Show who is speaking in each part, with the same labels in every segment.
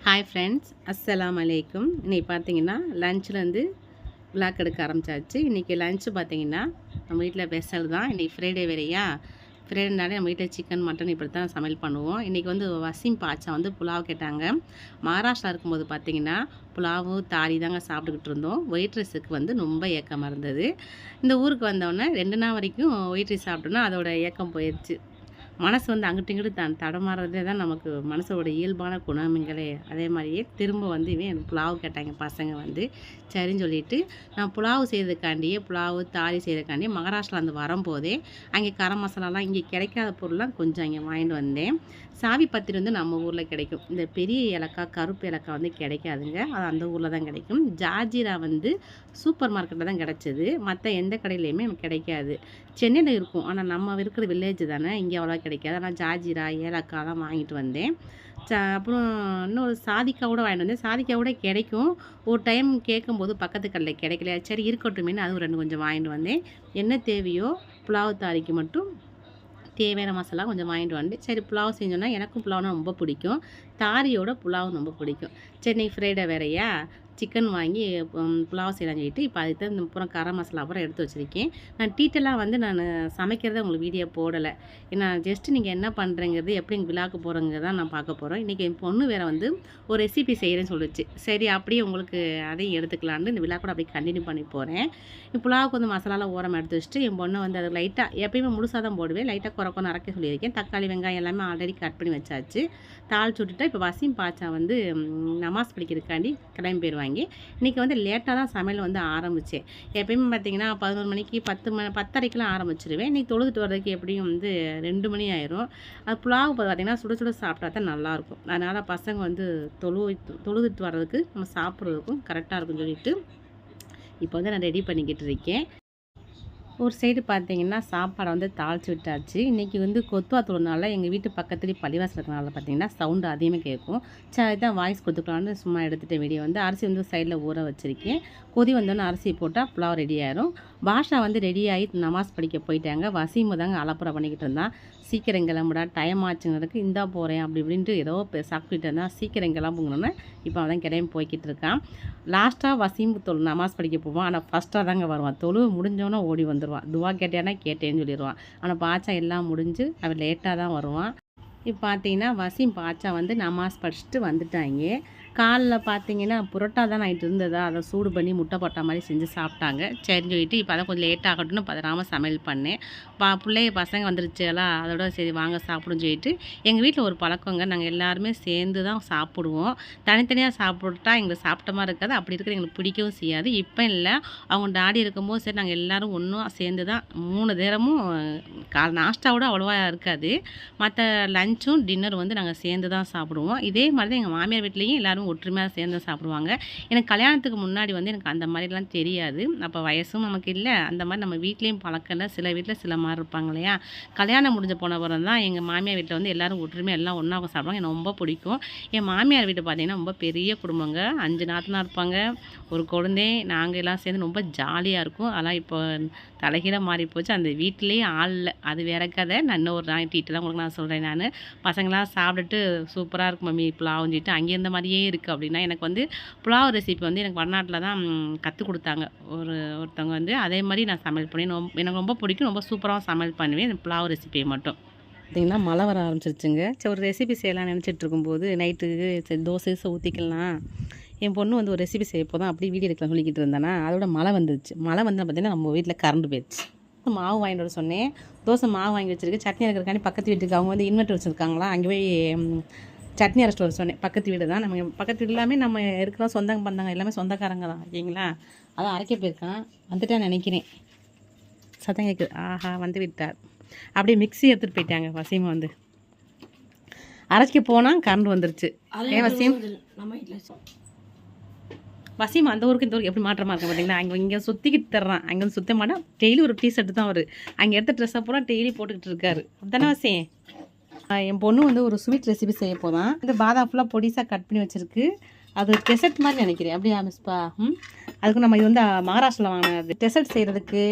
Speaker 1: Hi friends அஸ்ஸலாம் அலைக்கும் இன்றைக்கி பார்த்தீங்கன்னா லஞ்ச்லேருந்து விளாக் எடுக்க ஆரம்பிச்சாச்சு. இன்றைக்கி லஞ்சு பார்த்தீங்கன்னா நம்ம வீட்டில் பெசல் தான். இன்றைக்கி ஃப்ரைடே வேறையா? ஃப்ரைடேனாலே நம்ம வீட்டில் சிக்கன் மட்டன் இப்படி தான் சமையல் பண்ணுவோம். இன்றைக்கி வந்து வசீம் பாச்சா வந்து புலாவ் கேட்டாங்க. மகாராஷ்டிரா இருக்கும்போது பார்த்திங்கன்னா புலாவு தாரி தாங்க சாப்பிட்டுக்கிட்டு இருந்தோம். ஒயிட் ரைஸுக்கு வந்து ரொம்ப ஏக்கமாக இருந்தது. இந்த ஊருக்கு வந்தோடனே ரெண்டு நாள் வரைக்கும் ஒயிட் ரைஸ் சாப்பிட்டோன்னா அதோடய ஏக்கம் போயிடுச்சு மனசு வந்து அங்கிட்டு இங்கிட்டு தான் தடமாறதே தான் நமக்கு மனசோட இயல்பான குணமிங்களே. அதே மாதிரியே திரும்ப வந்து இவன் எனக்கு புலாவ் கேட்டாங்க பசங்க வந்து. சரின்னு சொல்லிட்டு நான் புலாவ் செய்யறதுக்காண்டியே புலாவு தாலி செய்யறதுக்காண்டியே மகாராஷ்டிராலேருந்து வரும்போதே அங்கே கரம் மசாலாலாம் இங்கே கிடைக்காத பொருள்லாம் கொஞ்சம் இங்கே வாங்கிட்டு வந்தேன். சாவி பத்திரி வந்து நம்ம ஊரில் கிடைக்கும். இந்த பெரிய ஏலக்காய் கருப்பு ஏலக்காய் வந்து கிடைக்காதுங்க. அது அந்த ஊரில் தான் கிடைக்கும். ஜாஜீரா வந்து சூப்பர் மார்க்கெட்டில் தான் கிடச்சிது. மற்ற எந்த கடையிலையுமே கிடைக்காது. சென்னையில் இருக்கும். ஆனால் நம்ம இருக்கிற வில்லேஜ் தானே இங்கே அவ்வளோ கிடைக்காது. ஆனால் ஜாஜிரா ஏலக்காய்லாம் வாங்கிட்டு வந்தேன். ச அப்புறம் இன்னொரு சாதிக்காய் கூட வாங்கிட்டு வந்தேன். சாதிக்காய் கூட கிடைக்கும். ஒரு டைம் கேட்கும்போது பக்கத்து கடையில் கிடைக்கல சரி இருக்கட்டுமேனு அதுவும் ரெண்டு கொஞ்சம் வாங்கிட்டு வந்தேன். என்ன தேவையோ புலாவ் தாரிக்கு மட்டும் தேவையான மசாலா கொஞ்சம் வாங்கிட்டு வந்து சரி புலாவ் செஞ்சோன்னா எனக்கும் புலாவ்னா ரொம்ப பிடிக்கும். தாரியோட புலாவும் ரொம்ப பிடிக்கும். சென்னை ஃப்ரைடே வேறையா? சிக்கன் வாங்கி புலாவ் செய்யலாம்னு சொல்லிட்டு இப்போ அதுக்கு தான் இந்த அப்புறம் கரம் மசாலா அப்புறம் எடுத்து வச்சுருக்கேன். நான் டீட்டெல்லாம் வந்து நான் சமைக்கிறத உங்களுக்கு வீடியோ போடலை. ஏன்னா ஜஸ்ட்டு நீங்கள் என்ன பண்ணுறங்கிறது எப்படி எங்கள் விழாக்கு போகிறோங்கிறத தான் நான் பார்க்க போகிறோம் இன்றைக்கி என் பொண்ணு வேறு வந்து ஒரு ரெசிபி செய்கிறேன்னு சொல்லுச்சு. சரி அப்படியே உங்களுக்கு அதையும் எடுத்துக்கலான்னு இந்த விழா கூட அப்படியே கண்டினியூ பண்ணி போகிறேன் புலாவுக்கு வந்து மசாலாலாம் ஓரம் எடுத்து வச்சுட்டு என் பொண்ணை வந்து அது லைட்டாக எப்பயுமே முழுசாக தான் போடுவேன். லைட்டாக குறை குறை அரைக்க சொல்லியிருக்கேன். தக்காளி வெங்காயம் எல்லாமே ஆல்ரெடி கட் பண்ணி வச்சாச்சு. தாளிச்சு விட்டுட்டு இப்போ வசிம் பாச்சா வந்து நமாஸ் படிக்கிறதுக்காண்டி கிளம்பி போயிடுவேன் வாங்கி இன்றைக்கி வந்து லேட்டாக தான் சமையல் வந்து ஆரம்பித்தேன் எப்பயுமே பார்த்தீங்கன்னா பதினோரு மணிக்கு பத்து மணி பத்தரைக்கெலாம் ஆரம்பிச்சிருவேன். இன்றைக்கி தொழுதுட்டு வர்றதுக்கு எப்படியும் வந்து ரெண்டு மணி ஆயிரும். அது புலாவு பார்த்தீங்கன்னா சுட சுட சாப்பிட்டா தான் நல்லாயிருக்கும் அதனால் பசங்க வந்து தொழு தொழுதுட்டு வர்றதுக்கு நம்ம சாப்பிட்றதுக்கும் கரெக்டாக இருக்கும்னு சொல்லிட்டு இப்போ வந்து நான் ரெடி பண்ணிக்கிட்டு இருக்கேன். ஒரு சைடு பார்த்தீங்கன்னா சாப்பாடை வந்து தாளிச்சு விட்டாச்சு. இன்றைக்கி வந்து கொத்துவா தொழுனால எங்கள் வீட்டு பக்கத்துலேயே பள்ளிவாசல் இருக்கிறனால பார்த்தீங்கன்னா சவுண்டு அதிகமாக கேட்கும் சரி தான் வாய்ஸ் கொடுத்துக்கலான்னு சும்மா எடுத்துகிட்ட வீடியோ வந்து அரிசி வந்து சைடில் ஊற வச்சுருக்கேன். கொதி வந்தோன்னே அரிசி போட்டால் புலாவ் ரெடி ஆயிரும். பாஷா வந்து ரெடியாகி நமாஸ் படிக்க போயிட்டாங்க. வசீமு தாங்க அலப்புற பண்ணிக்கிட்டு இருந்தான் சீக்கிரம் கிளம்புடா டைம் ஆச்சுங்கிறதுக்கு இந்தா போகிறேன் அப்படி இப்படின்ட்டு ஏதோ இப்போ சாப்பிட்டுட்டு இருந்தான் சீக்கிரம் கிளம்புங்கன்னு இப்போ அவன் கிளம்பி போய்கிட்டு இருக்கான். லாஸ்ட்டாக வசீம் தொழு நமாஸ் படிக்க போவான். ஆனால் ஃபஸ்ட்டாக தாங்க வருவான். தொழு முடிஞ்சோன்னே ஓடி வந்துடும் வந்துடுவான் துவா கேட்டேன்னா கேட்டேன்னு சொல்லிடுவான். ஆனால் பாச்சா எல்லாம் முடிஞ்சு அவன் லேட்டாக தான் வருவான். இப்போ பார்த்தீங்கன்னா வசீம் பாச்சா வந்து நமாஸ் படிச்சுட்டு வந்துட்டாங்க. காலில் பார்த்தீங்கன்னா புரோட்டா தான் நைட்டு இருந்ததா? அதை சூடு பண்ணி முட்டை போட்டா மாதிரி செஞ்சு சாப்பிட்டாங்க. சரின்னு சொல்லிட்டு இப்போ தான் கொஞ்சம் லேட் ஆகட்டும்னு பதறாமல் சமையல் பண்ணேன். பா பிள்ளைய பசங்க வந்துருச்சுகளா அதோட சரி வாங்க சாப்பிடுன்னு சொல்லிட்டு எங்கள் வீட்டில் ஒரு பழக்கங்க. நாங்கள் எல்லாருமே சேர்ந்து தான் சாப்பிடுவோம். தனித்தனியாக சாப்பிட்டா எங்களுக்கு சாப்பிட்ட மாதிரி இருக்காது. அப்படி இருக்கிற எங்களுக்கு பிடிக்கவும் செய்யாது. இப்போ இல்லை. அவங்க டாடி இருக்கும்போது சரி நாங்கள் எல்லாரும் ஒன்றும் சேர்ந்து தான் மூணு நேரமும் கால் நாஷ்டாவோட அவ்வளோவா இருக்காது. மற்ற லஞ்சும் டின்னர் வந்து நாங்கள் சேர்ந்து தான் சாப்பிடுவோம். இதே மாதிரி தான் எங்கள் மாமியார் வீட்லேயும் எல்லாரும் ஒற்றுமையாக சேர்ந்து சாப்பிடுவாங்க. எனக்கு கல்யாணத்துக்கு முன்னாடி வந்து எனக்கு அந்த மாதிரிலாம் தெரியாது. அப்போ வயசும் நமக்கு இல்லை. அந்த மாதிரி நம்ம வீட்லேயும் பழக்கம் இல்லை. சில வீட்டில் சில மாதிரி இருப்பாங்க இல்லையா? கல்யாணம் முடிஞ்ச போன பிறகு தான் எங்கள் மாமியார் வீட்டில் வந்து எல்லோரும் ஒற்றுமையாக எல்லாம் ஒன்றா சாப்பிடுவாங்க. எனக்கு ரொம்ப பிடிக்கும். என் மாமியார் வீட்டு பார்த்தீங்கன்னா ரொம்ப பெரிய குடும்பங்க. அஞ்சு நாத்தனாக இருப்பாங்க. ஒரு குழந்தை. நாங்கள் எல்லாம் சேர்ந்து ரொம்ப ஜாலியாக இருக்கும். அதெல்லாம் இப்போ தலைகீழாக மாறி போச்சு அந்த வீட்டிலேயே ஆள் இல்லை. அது வேற கதை. நான் இன்னும் ஒரு நாள் டீட்டெல்லாம் உங்களுக்கு நான் சொல்கிறேன் நான். பசங்களாம் சாப்பிட்டுட்டு சூப்பராக இருக்கும் மம்மி. புலாவ்னு சொல்லிட்டு அங்கே இருந்த மாதிரியே இருக்குது அப்படின்னா எனக்கு வந்து புலாவ் ரெசிபி வந்து எனக்கு வடநாட்டில் தான் கற்றுக் கொடுத்தாங்க. ஒரு ஒருத்தவங்க வந்து அதே மாதிரி நான் சமையல் பண்ணி எனக்கு ரொம்ப பிடிக்கும். ரொம்ப சூப்பராக சமையல் பண்ணுவேன். இந்த புலாவ் ரெசிபியை மட்டும். பார்த்திங்கன்னா மழை வர ஆரம்பிச்சிருச்சுங்க. சரி ஒரு ரெசிபி செய்யலாம்னு நினச்சிட்டு இருக்கும்போது நைட்டுக்கு சரி தோசை ஊற்றிக்கலாம் என் பொண்ணு வந்து ஒரு ரெசிபி செய்ய போதும் அப்படியே வீடியோ எடுக்கலாம் சொல்லிக்கிட்டு இருந்தேன்னா அதோட மழை வந்துருச்சு. மழை வந்து பார்த்தீங்கன்னா நம்ம வீட்டில் கரண்ட் போயிடுச்சு. மாவு வாங்கிட்டு வர சொன்னேன். தோசை மாவு வாங்கி வச்சிருக்கு. சட்னி இருக்கிறக்காண்டி பக்கத்து வீட்டுக்கு அவங்க வந்து இன்வெர்டர் வச்சுருக்காங்களா? அங்கே போய் சட்னி அரைச்சிட்டு வர சொன்னேன். பக்கத்து வீடு தான். நம்ம பக்கத்து வீடு எல்லாமே நம்ம இருக்கிறோம் சொந்தங்க பந்தாங்க எல்லாமே சொந்தக்காரங்க தான். ஓகேங்களா? அதான் அரைக்க போயிருக்கான். வந்துட்டான்னு நினைக்கிறேன். சத்தம் கேட்குது ஆஹா வந்து விட்டார். அப்படியே மிக்ஸி எடுத்துகிட்டு போயிட்டாங்க. வசீமா வந்து. அரைச்சிக்க போனால் கரண்ட் வந்துருச்சு. ஏன் வசீம்? வசீம் அந்த ஊருக்கு இந்த ஊருக்கு எப்படி மாற்றமாக இருக்கும் பார்த்தீங்களா அங்கே இங்கே சுற்றிக்கிட்டு தர்றான். அங்கே வந்து சுத்த மாட்டா டெய்லி ஒரு டீ ஷர்ட் தான் அவர். அங்கே எடுத்த ட்ரெஸ்ஸை பூரா டெய்லி போட்டுக்கிட்டு இருக்காரு. அப்படிதானே வசேன் என் பொண்ணு வந்து ஒரு ஸ்வீட் ரெசிபி செய்ய போதான். இந்த பாதாம் ஃபுல்லாக பொடிசாக கட் பண்ணி வச்சிருக்கு. அது டெசர்ட் மாதிரி நினைக்கிறேன். அப்படியா மிஸ்பா ம்? அதுக்கு நம்ம இது வந்து மகாராஷ்டிரில் வாங்கினது டெசர்ட் செய்கிறதுக்கு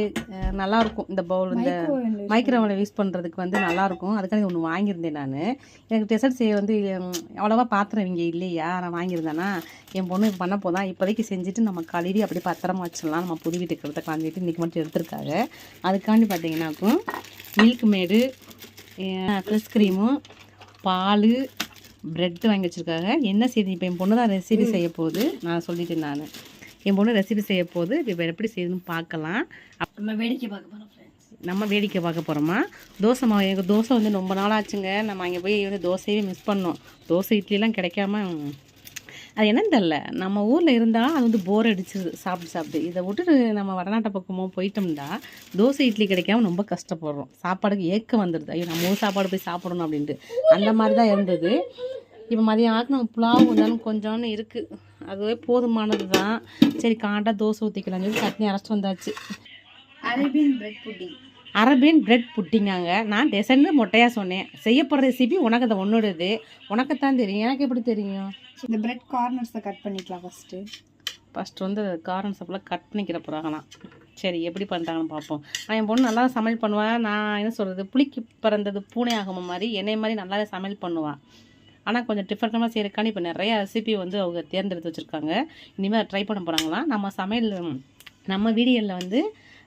Speaker 1: நல்லாயிருக்கும் இந்த பவுல் இந்த மைக்ரோவனை யூஸ் பண்ணுறதுக்கு வந்து நல்லாயிருக்கும் அதுக்காக ஒன்று வாங்கியிருந்தேன் நான். எனக்கு டெசர்ட் செய்ய வந்து அவ்வளோவா பாத்திரம் இங்கே இல்லையா? நான் வாங்கியிருந்தேனா என் பொண்ணு பண்ண போதான். இப்போதைக்கு செஞ்சுட்டு நம்ம கழுவி அப்படியே பத்திரமா வச்சிடலாம். நம்ம புது வீட்டுக்கு எடுத்த காஞ்சிட்டு இன்றைக்கி மட்டும் எடுத்திருக்காங்க. அதுக்காண்டி பார்த்தீங்கன்னாக்கும் மில்க் மேடு ஃப்ரெஷ் க்ரீமு பால் ப்ரெட்டு வாங்கி வச்சுருக்காங்க. என்ன செய்து இப்போ என் பொண்ணு தான் ரெசிபி செய்ய போகுது. நான் சொல்லிட்டேன் நான். என் பொண்ணு ரெசிபி செய்ய போகுது. இப்போ எப்படி செய்யுதுன்னு பார்க்கலாம்.
Speaker 2: நம்ம வேடிக்கை பார்க்க போகிறோம்
Speaker 1: நம்ம வேடிக்கை பார்க்க போகிறோமா தோசை மாவு எனக்கு தோசை வந்து ரொம்ப நாள் ஆச்சுங்க. நம்ம அங்கே போய் வந்து தோசையே மிஸ் பண்ணோம். தோசை இட்லிலாம் கிடைக்காம அது என்னன்னு தெரில நம்ம ஊரில் இருந்தால் அது வந்து போர் அடிச்சிருது சாப்பிட்டு சாப்பிட்டு. இதை விட்டுட்டு நம்ம வடநாட்டு பக்கமோ போயிட்டோம்னா தோசை இட்லி கிடைக்காம ரொம்ப கஷ்டப்படுறோம். சாப்பாடுக்கு ஏக்கம் வந்துடுது ஐயோ நம்ம ஊர் சாப்பாடு போய் சாப்பிடணும் அப்படின்ட்டு. அந்த மாதிரி தான் இருந்தது. இப்போ மதியம் ஆக்கு புலாவும் புலாவ் வந்தாலும் கொஞ்சோன்னு இருக்குது அதுவே போதுமானது தான் சரி காண்டா தோசை ஊற்றிக்கலாம்னு சொல்லி சட்னி அரைச்சிட்டு வந்தாச்சு.
Speaker 2: Arabian bread pudding
Speaker 1: Arabian bread புட்டிங்காங்க. நான் டெசன்னு மொட்டையாக சொன்னேன். செய்யப்படுற ரெசிபி உனக்கு அதை ஒன்றுடுது உனக்குத்தான் தெரியும். எனக்கு எப்படி தெரியும்?
Speaker 2: இந்த பிரெட் கார்னர்ஸை கட் பண்ணிக்கலாம் ஃபஸ்ட்டு
Speaker 1: ஃபஸ்ட்டு வந்து காரம் சப்பெல்லாம் கட் பண்ணிக்கிற போகிறாங்களாம் சரி எப்படி பண்ணுறாங்கன்னு பார்ப்போம். நான் என் பொண்ணு நல்லா சமையல் பண்ணுவேன் நான் என்ன சொல்கிறது புளிக்கு பிறந்தது பூனை ஆகும மாதிரி என்னை மாதிரி நல்லாவே சமையல் பண்ணுவாள் ஆனால் கொஞ்சம் டிஃப்ரெண்ட்டாக செய்கிறக்காண்டி இப்போ நிறைய ரெசிபி வந்து அவங்க தேர்ந்தெடுத்து வச்சுருக்காங்க. இனிமேல் ட்ரை பண்ண போகிறாங்களாம் நம்ம சமையல் நம்ம வீடியோவில் வந்து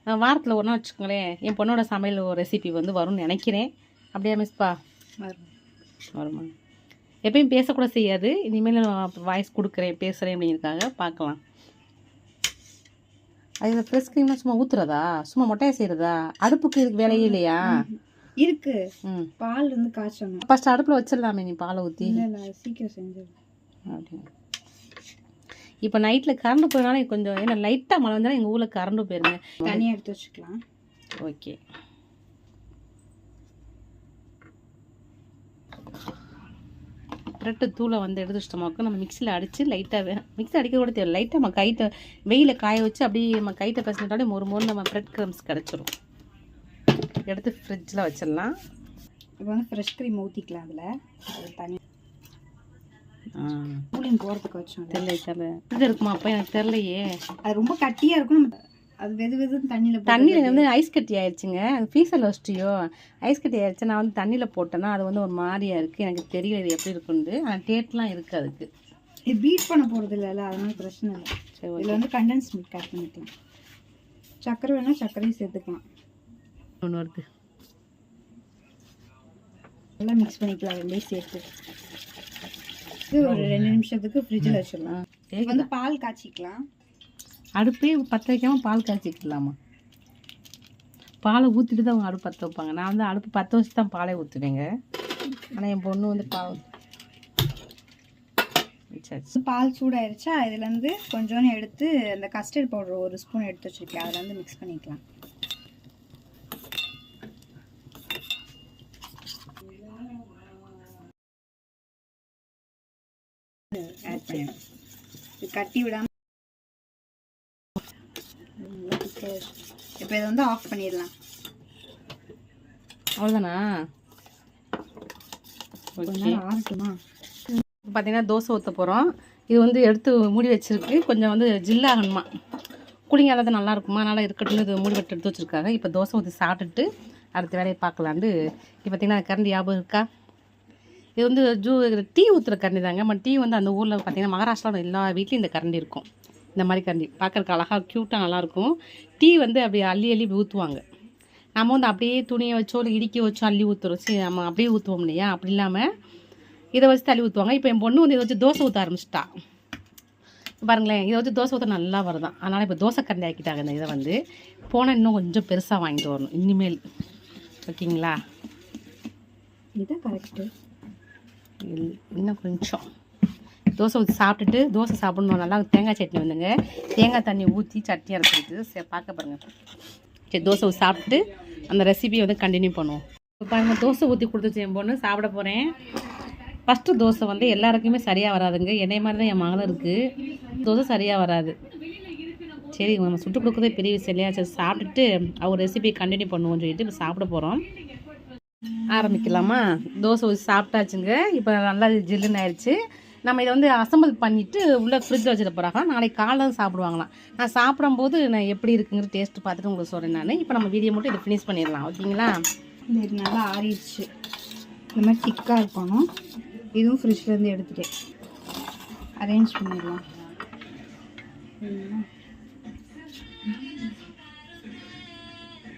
Speaker 1: வாரத்தில் நாள் வச்சுக்கோங்களேன். என் பொண்ணோட சமையல் ரெசிபி வந்து வரும்னு நினைக்கிறேன். அப்படியா மிஸ்பா
Speaker 2: வரும்
Speaker 1: வருமா எப்பயும் பேசக்கூட செய்யாது. இனிமேல் நான் வாய்ஸ் கொடுக்குறேன் பேசுகிறேன் அப்படிங்கிறதுக்காக பார்க்கலாம். அது ஃப்ரெஷ் க்ரீம்லாம் சும்மா ஊற்றுறதா சும்மா மொட்டையை செய்கிறதா அடுப்புக்கு இதுக்கு வேலையே இல்லையா?
Speaker 2: இருக்கு.
Speaker 1: ம்.
Speaker 2: பால் இருந்து காய்ச்சணும்.
Speaker 1: ஃபஸ்ட் அடுப்பில் வச்சிடலாமே நீ பாலை ஊற்றி
Speaker 2: சீக்கிரம் செஞ்சிடும்
Speaker 1: அப்படின்னு இப்போ நைட்டில் கரண்ட் போயனால கொஞ்சம் ஏன்னா லைட்டாக மழை வந்தாலும் எங்கள் ஊரில் கரண்ட் போயிருங்க.
Speaker 2: தனியாக எடுத்து வச்சுக்கலாம்.
Speaker 1: ஓகே ப்ரெட்டு தூளை வந்து எடுத்து வச்சிட்டோமாக்கும் நம்ம மிக்சியில் அடித்து லைட்டாக மிக்ஸி அடிக்க கூட தேவை லைட்டாக நம்ம கைட்ட வெயில காய வச்சு அப்படியே நம்ம கைட்ட பசங்கிட்டாலே ஒரு மோர் நம்ம ப்ரெட் க்ரம்ஸ் கிடச்சிரும். எடுத்து ஃப்ரிட்ஜில் வச்சிடலாம்.
Speaker 2: இப்போ வந்து ஃப்ரெஷ் க்ரீம் ஊற்றிக்கலாம் அதில். அது தனி கூலிங் போகிறதுக்கு வச்சோம்
Speaker 1: தெரியல தெரியல. இது இருக்குமா? அப்போ எனக்கு தெரிலையே
Speaker 2: அது ரொம்ப கட்டியாக இருக்கும். நம்ம அது வெது வெதுன்னு தண்ணியில்
Speaker 1: தண்ணியில் வந்து ஐஸ் கட்டி ஆயிடுச்சுங்க. அது ஃப்ரீசரில் வச்சிட்டியோ? ஐஸ் கட்டி ஆயிடுச்சு. நான் வந்து தண்ணியில் போட்டேன்னா அது வந்து ஒரு மாதிரியா இருக்குது எனக்கு தெரியல இது எப்படி இருக்குன்னு ஆனால் டேட்லாம் இருக்குது அதுக்கு.
Speaker 2: இது பீட் பண்ண போகிறது இல்லைல்ல? அதனால பிரச்சனை இல்லை.
Speaker 1: சரி
Speaker 2: இதில் வந்து கண்டென்ஸ் மில்க் ஆட் பண்ணிக்கலாம் சர்க்கரை வேணால் சர்க்கரையும் சேர்த்துக்கலாம்.
Speaker 1: ஒன்று வருது.
Speaker 2: நல்லா மிக்ஸ் பண்ணிக்கலாம். ரெண்டையும் சேர்த்து. இது ஒரு ரெண்டு நிமிஷத்துக்கு ஃப்ரிட்ஜில் வச்சிடலாம். வந்து பால் காய்ச்சிக்கலாம்.
Speaker 1: அடுப்பே பற்ற வைக்காம பால் காய்ச்சிக்கலாமா? பாலை ஊற்றிட்டு தான் அவங்க அடுப்பு பற்ற வைப்பாங்க. நான் வந்து அடுப்பு பற்ற வச்சு தான் பாலே ஊற்றுவேங்க ஆனால் என் பொண்ணு வந்து பால்
Speaker 2: பால் சூடாயிருச்சா? இதுலேருந்து கொஞ்சோன்னு எடுத்து அந்த கஸ்டர்ட் பவுடர் ஒரு ஸ்பூன் எடுத்து வச்சிருக்கேன். அதில் வந்து மிக்ஸ் பண்ணிக்கலாம் ஆட் பண்ணிடலாம் இது கட்டி விடாம இப்போ இதை வந்து ஆஃப் பண்ணிடலாம்.
Speaker 1: அவ்வளோதானா
Speaker 2: ஆறட்டுமா
Speaker 1: பார்த்தீங்கன்னா தோசை ஊற்ற போகிறோம் இது வந்து எடுத்து மூடி வச்சிருக்கு. கொஞ்சம் வந்து ஜில்லாகணுமா கூலிங் தான் நல்லா இருக்குமா? அதனால் இருக்கட்டும் இது மூடி வட்டு எடுத்து வச்சுருக்காங்க இப்போ தோசை ஊற்றி சாப்பிட்டுட்டு அடுத்த வேலையை பார்க்கலான்ட்டு இப்போ பார்த்தீங்கன்னா கரண்டி ஞாபகம் இருக்கா? இது வந்து ஜூ டீ ஊற்றுற கரண்டி தாங்க. பட் டீ வந்து அந்த ஊரில் பார்த்தீங்கன்னா மகாராஷ்டிராவில் எல்லா வீட்லேயும் இந்த கரண்டி இருக்கும். இந்த மாதிரி கரண்டி. பார்க்குறக்கு அழகாக க்யூட்டாக நல்லாயிருக்கும் டீ வந்து அப்படியே அள்ளி அள்ளி ஊற்றுவாங்க நம்ம வந்து அப்படியே துணியை வச்சோ இல்லை இடிக்க வச்சோ அள்ளி ஊற்றுறோம் சரி நம்ம அப்படியே ஊற்றுவோம் இல்லையா? அப்படி இல்லாமல் இதை வச்சு தள்ளி ஊற்றுவாங்க இப்போ என் பொண்ணு வந்து இதை வச்சு தோசை ஊற்ற ஆரம்பிச்சிட்டா. பாருங்களேன் இதை வச்சு தோசை ஊற்ற நல்லா வருதான். அதனால் இப்போ தோசை கரண்டி ஆக்கிட்டாங்க இந்த இதை வந்து. போனால் இன்னும் கொஞ்சம் பெருசாக வாங்கிட்டு வரணும். இனிமேல். ஓகேங்களா?
Speaker 2: இதுதான் கரெக்டு
Speaker 1: இன்னும் கொஞ்சம். தோசை ஊற்றி சாப்பிட்டுட்டு தோசை சாப்பிடணும். நல்லா தேங்காய் சட்னி வந்துங்க. தேங்காய் தண்ணி ஊற்றி சட்னி அரைச்சிருக்கு சரி பார்க்க பாருங்க. சரி தோசை சாப்பிட்டு அந்த ரெசிபியை வந்து கண்டினியூ பண்ணுவோம். இப்போ பாருங்க தோசை ஊற்றி கொடுத்துச்சு என் பொண்ணு சாப்பிட போகிறேன் ஃபஸ்ட்டு தோசை வந்து எல்லாருக்குமே சரியாக வராதுங்க. என்னை மாதிரி தான் என் மகளும் இருக்குது தோசை சரியாக வராது. சரி நம்ம சுட்டு கொடுக்குறதே பெரிய விஷயம் இல்லையா? சரி சாப்பிட்டுட்டு அவர் ரெசிபியை கண்டினியூ பண்ணுவோம்னு சொல்லிட்டு இப்போ சாப்பிட போகிறோம் ஆரம்பிக்கலாமா? தோசை ஊற்றி சாப்பிட்டாச்சுங்க. இப்போ நல்லா ஜில்லுன்னு ஆயிடுச்சு நம்ம இதை வந்து அசம்பிள் பண்ணிவிட்டு உள்ளே ஃப்ரிட்ஜில் வச்சுட்டு போகிறாங்க நாளைக்கு காலைல சாப்பிடுவாங்களாம். நான் சாப்பிடும்போது நான் எப்படி இருக்குங்கிற டேஸ்ட் பார்த்துட்டு உங்களுக்கு சொல்கிறேன் நான். இப்போ நம்ம வீடியோ மட்டும் இதை ஃபினிஷ் பண்ணிடலாம். ஓகேங்களா?
Speaker 2: இது நல்லா ஆறிடுச்சு. இந்த மாதிரி திக்காக இருக்கணும். இதுவும் ஃப்ரிட்ஜ்லேருந்து எடுத்துகிட்டு அரேஞ்ச் பண்ணிடலாம்.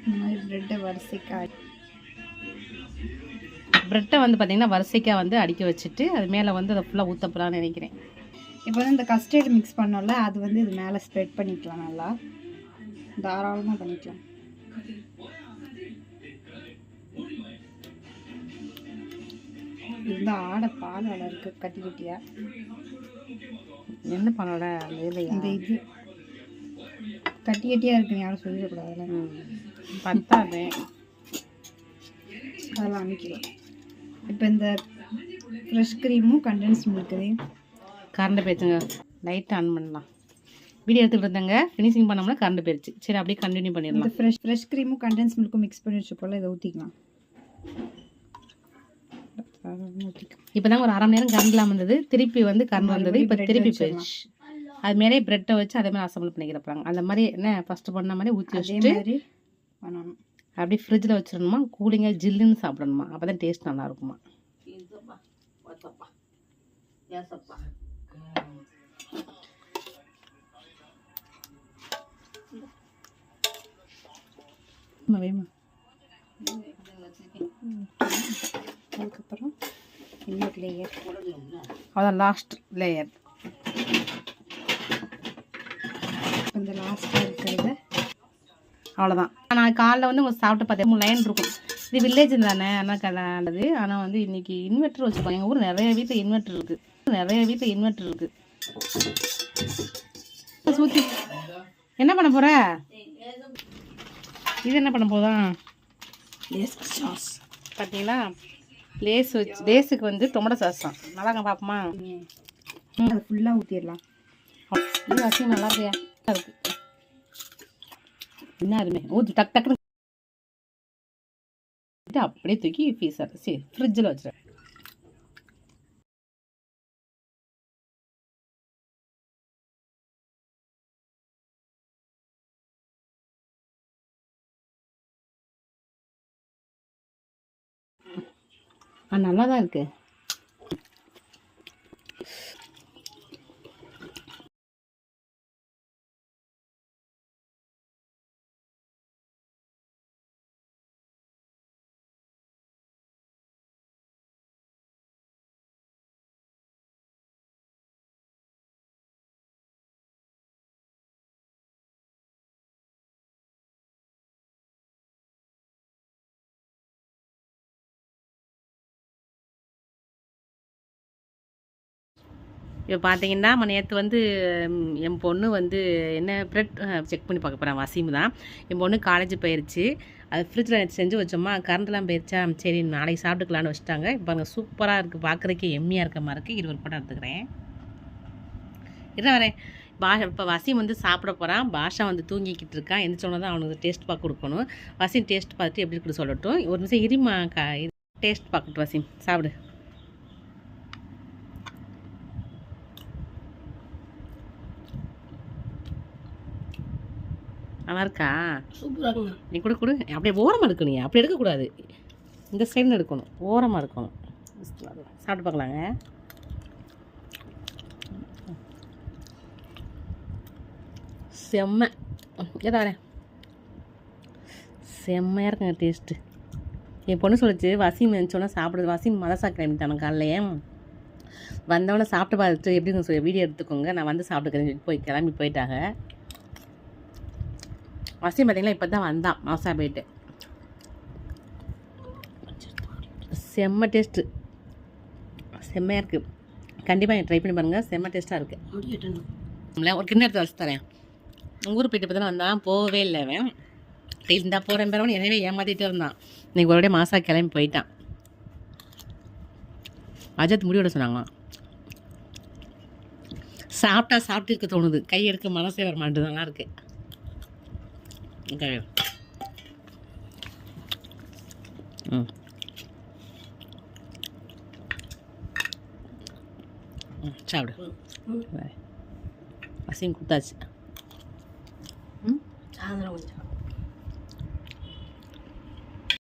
Speaker 2: இந்த மாதிரி ப்ரெட்டை வரிசைக்காய்
Speaker 1: ப்ரெட்டை வந்து பார்த்திங்கன்னா வரிசைக்காக வந்து அடிக்க வச்சுட்டு அது மேலே வந்து அதை ஃபுல்லாக ஊற்றப்பலான்னு நினைக்கிறேன்.
Speaker 2: இப்போ வந்து இந்த கஸ்டர்ட் மிக்ஸ் பண்ணோம்ல அது வந்து இது மேலே ஸ்ப்ரெட் பண்ணிக்கலாம் நல்லா. தாராளமாக பண்ணிக்கலாம். இந்த ஆடை பால் அடை இருக்கு கட்டி கட்டியா?
Speaker 1: என்ன பண்ணோட அந்த இதுலையா?
Speaker 2: இந்த இது. கட்டி கட்டியாக இருக்குன்னு யாரும் சொல்லிடக்கூடாதுல்ல.
Speaker 1: பத்தாது.
Speaker 2: அதெல்லாம் அமைக்கலாம் இப்போ இந்த ஃப்ரெஷ் க்ரீமும் கண்டென்ஸ் மில்க்கையும்
Speaker 1: கரண்ட் போயிடுச்சுங்க. லைட் ஆன் பண்ணலாம். வீடியோ எடுத்துகிட்டு இருந்தாங்க. ஃபினிஷிங் பண்ணோம்னா கரண்ட் போயிடுச்சு. சரி அப்படியே கண்டினியூ பண்ணிடலாம்.
Speaker 2: ஃப்ரெஷ் ஃப்ரெஷ் க்ரீமும் கண்டென்ஸ் மில்க்கும் மிக்ஸ் பண்ணி வச்ச போல் இதை ஊற்றிக்கலாம்
Speaker 1: இப்போ தான் ஒரு அரை மணி நேரம் கரண்ட் இல்லாமல் இருந்தது. திருப்பி வந்து கரண்ட் வந்தது. இப்போ திருப்பி. போயிடுச்சு. அது மேலே ப்ரெட்டை வச்சு அதே மாதிரி அசம்பிள் பண்ணிக்கிறப்பாங்க அந்த மாதிரி என்ன ஃபஸ்ட்டு பண்ண மாதிரி ஊற்றி வச்சுட்டு
Speaker 2: பண்ணணும்.
Speaker 1: அப்படியே ஃப்ரிட்ஜில் வச்சிடணுமா? கூலிங்காக ஜில்லுன்னு சாப்பிடணுமா? அப்போ தான் டேஸ்ட் நல்லா இருக்குமா வேமா, வேமா.
Speaker 2: அதுக்கப்புறம் இன்னொரு லேயர்
Speaker 1: அதான் லாஸ்ட் லேயர்
Speaker 2: இந்த லாஸ்ட்டாக இருக்கிறத
Speaker 1: அவ்வளோதான் நான் காலைல வந்து உங்களுக்கு சாப்பிட்டு பார்த்தேன் லைன் இருக்கும். இது வில்லேஜ் தானே ஆனால் கலாண்டது ஆனால் வந்து இன்னைக்கு இன்வெர்டர் வச்சுருப்பாங்க எங்கள் ஊர் நிறைய வீட்டில் இன்வெர்டர் இருக்குது நிறைய வீட்டில் இன்வெர்டர் இருக்குது சூத்தி. என்ன பண்ண போகிற இது என்ன பண்ண போதான்
Speaker 2: சாஸ்
Speaker 1: பார்த்தீங்களா லேஸ் வச்சு லேஸுக்கு வந்து டொமேட்டோ சாஸ் தான். நல்லாங்க பார்ப்போமா
Speaker 2: அதை ஃபுல்லாக ஊற்றிடலாம்
Speaker 1: இது அசியம் நல்லா இருக்கியா இருக்கு. என்ன அதுமே ஊற்றி டக் டக்குன்னு அப்படியே தூக்கி ஃபீஸர் சரி ஃப்ரிட்ஜில் வச்சுருவேன். நல்லா தான் இருக்கு. இப்போ பார்த்தீங்கன்னா நம்ம நேற்று வந்து என் பொண்ணு வந்து என்ன ப்ரெட் செக் பண்ணி பார்க்க போகிறேன் வசீம் தான். என் பொண்ணு காலேஜ் போயிருச்சு. அது ஃப்ரிட்ஜில் நேற்று செஞ்சு வச்சோமா கரண்ட்லாம் போயிடுச்சா சரி நாளைக்கு சாப்பிட்டுக்கலான்னு வச்சுட்டாங்க. இப்போ அங்கே சூப்பராக இருக்குது பார்க்குறதுக்கே எம்மியாக இருக்க மாதிரி இருக்குது இருவர் படம் எடுத்துக்கிறேன். இதான் வரேன். பாஷா இப்போ வசீம் வந்து சாப்பிட போகிறான் பாஷா வந்து தூங்கிக்கிட்டு இருக்கான் எந்திரிச்சோன்னே தான் அவனுக்கு டேஸ்ட் பார்க்க கொடுக்கணும். வசீம் டேஸ்ட் பார்த்துட்டு எப்படி இருக்குன்னு சொல்லட்டும். ஒரு நிமிஷம் இருமா கா டேஸ்ட் பார்க்கட்டும் வசீம். சாப்பிடு. நல்லா இருக்கா?
Speaker 3: சூப்பராக
Speaker 1: நீ கூட கொடு. அப்படியே ஓரமாக எடுக்கணும் அப்படி எடுக்கக்கூடாது. இந்த சைடில் எடுக்கணும். ஓரமாக எடுக்கணும் சாப்பிட்டு பார்க்கலாங்க. செம்ம. ஏதா வரேன் செம்மையாக இருக்குங்க டேஸ்ட்டு என் பொண்ணு சொல்லிச்சு வசீம் நினச்சோன்னா சாப்பிடுது வசீம் மதசா கிளம்பிட்டானு காலையிலே வந்தவொடனே சாப்பிட்டு பார்த்துட்டு எப்படின்னு சொல்லி வீடியோ எடுத்துக்கோங்க. நான் வந்து சாப்பிட்டுக்கிறேன்னு சொல்லி போய் கிளம்பி போயிட்டாங்க. வசியம் பார்த்தீங்களா இப்போ தான் வந்தான். மாசா போயிட்டு. செம்ம டேஸ்ட்டு செம்மையாக இருக்குது கண்டிப்பாக ட்ரை பண்ணி பாருங்கள் செம்ம டேஸ்ட்டாக இருக்குது இல்லை ஒரு கிண்ண எடுத்து வச்சு தரேன். உங்கள் ஊர் போயிட்டு இப்போ தான் வந்தான். போகவே இல்லை அவன். இருந்தால் போகிறேன் பேரவன் எனவே ஏமாற்றிட்டே இருந்தான். இன்னைக்கு ஒருபடியே மாசா கிளம்பி போயிட்டான். அஜத் முடிவோட சொன்னாங்களாம் சாப்பிட்டா சாப்பிட்டு இருக்க தோணுது. கை எடுக்க மனசே வர மாட்டேது நல்லா இருக்கு Okay. ம் ம் சாப்பிடு அசையும் கொடுத்தாச்சு ம்
Speaker 3: சாயந்தரம் கொஞ்சம்